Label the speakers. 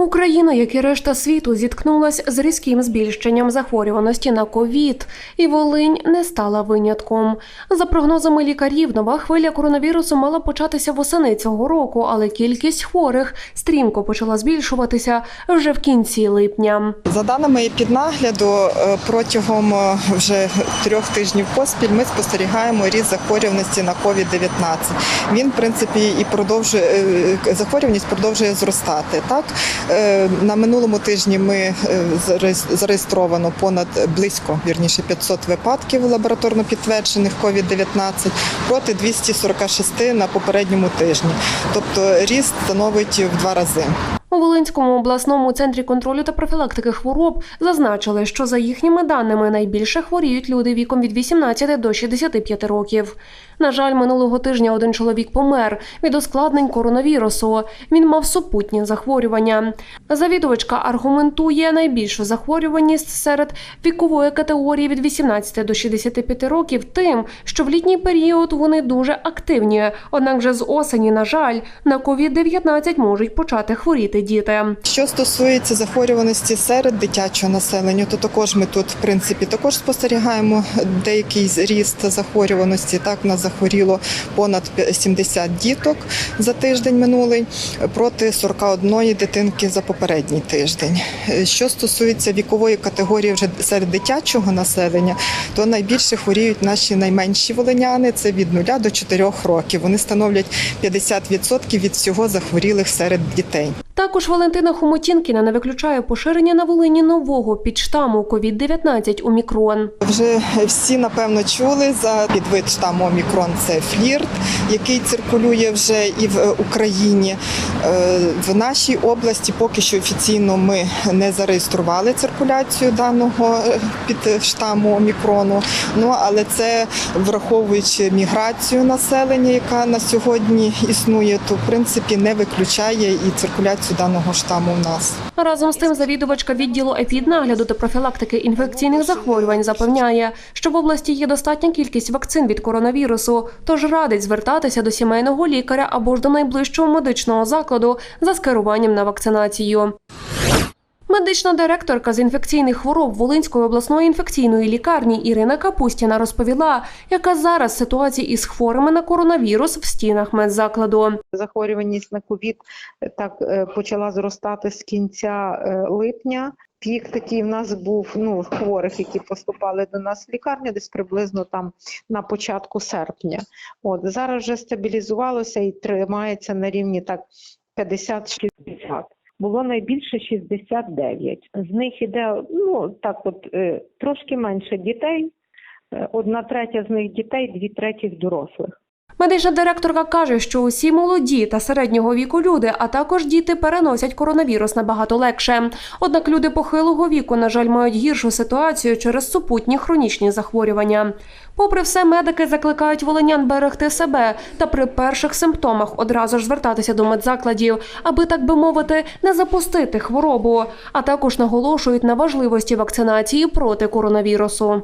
Speaker 1: Україна, як і решта світу, зіткнулась з різким збільшенням захворюваності на ковід, і Волинь не стала винятком. За прогнозами лікарів, нова хвиля коронавірусу мала початися восени цього року, але кількість хворих стрімко почала збільшуватися вже в кінці липня.
Speaker 2: За даними піднагляду, е, протягом е, вже трьох тижнів поспіль ми спостерігаємо ріст захворюваності на COVID-19. Він, в принципі, і продовжує е, захворюваність продовжує зростати. Так на минулому тижні ми е, зареєстровано понад близько вірніше 500 випадків лабораторно підтверджених COVID-19 проти 246 на попередньому тижні. Тобто ріст становить в два рази.
Speaker 1: У Волинському обласному центрі контролю та профілактики хвороб зазначили, що за їхніми даними найбільше хворіють люди віком від 18 до 65 років. На жаль, минулого тижня один чоловік помер від ускладнень коронавірусу. Він мав супутні захворювання. Завідувачка аргументує найбільшу захворюваність серед вікової категорії від 18 до 65 років тим, що в літній період вони дуже активні. Однак вже з осені, на жаль, на COVID-19 можуть почати хворіти діти.
Speaker 2: Що стосується захворюваності серед дитячого населення, то також ми тут, в принципі, також спостерігаємо деякий зріст захворюваності. Так, в нас захворіло понад 70 діток за тиждень минулий проти 41 дитинки за попередній тиждень. Е, Що стосується вікової категорії вже серед дитячого населення, то найбільше хворіють наші найменші волиняни. Це від 0 до 4 років. Вони становлять 50% від всього захворілих серед дітей.
Speaker 1: Також Валентина Хомотінкіна не виключає поширення на Волині нового підштаму COVID-19 Омікрон.
Speaker 2: Вже всі напевно чули за підвид штаму Омікрон. Це флірт, який циркулює вже і в Україні. Е, В нашій області поки що офіційно ми не зареєстрували циркуляцію даного е, під штаму Омікрону. Ну але це враховуючи міграцію населення, яка на сьогодні існує, то в принципі не виключає і циркуляцію даного штаму в нас.
Speaker 1: Разом з тим, завідувачка відділу епіднагляду та профілактики інфекційних захворювань запевняє, що в області є достатня кількість вакцин від коронавірусу, тож радить звертатися до сімейного лікаря або ж до найближчого медичного закладу за скеруванням на вакцинацію. Медична директорка з інфекційних хвороб Волинської обласної інфекційної лікарні Ірина Капустіна розповіла, яка зараз ситуація із хворими на коронавірус в стінах медзакладу.
Speaker 3: захворюваність на ковід е, так е, почала зростати з кінця е, липня. Пік такий в нас був ну хворих, які поступали до нас в лікарню, десь приблизно там на початку серпня. От зараз вже стабілізувалося і тримається на рівні так 50-60. Було найбільше 69. З них іде ну так, от е, трошки менше дітей. Е, Одна третя з них дітей, дві третіх дорослих.
Speaker 1: Медична директорка каже, що усі молоді та середнього віку люди, а також діти переносять коронавірус набагато легше. Однак люди похилого віку, на жаль, мають гіршу ситуацію через супутні хронічні захворювання. Попри все, медики закликають волинян берегти себе та при перших симптомах одразу ж звертатися до медзакладів, аби так би мовити, не запустити хворобу. А також наголошують на важливості вакцинації проти коронавірусу.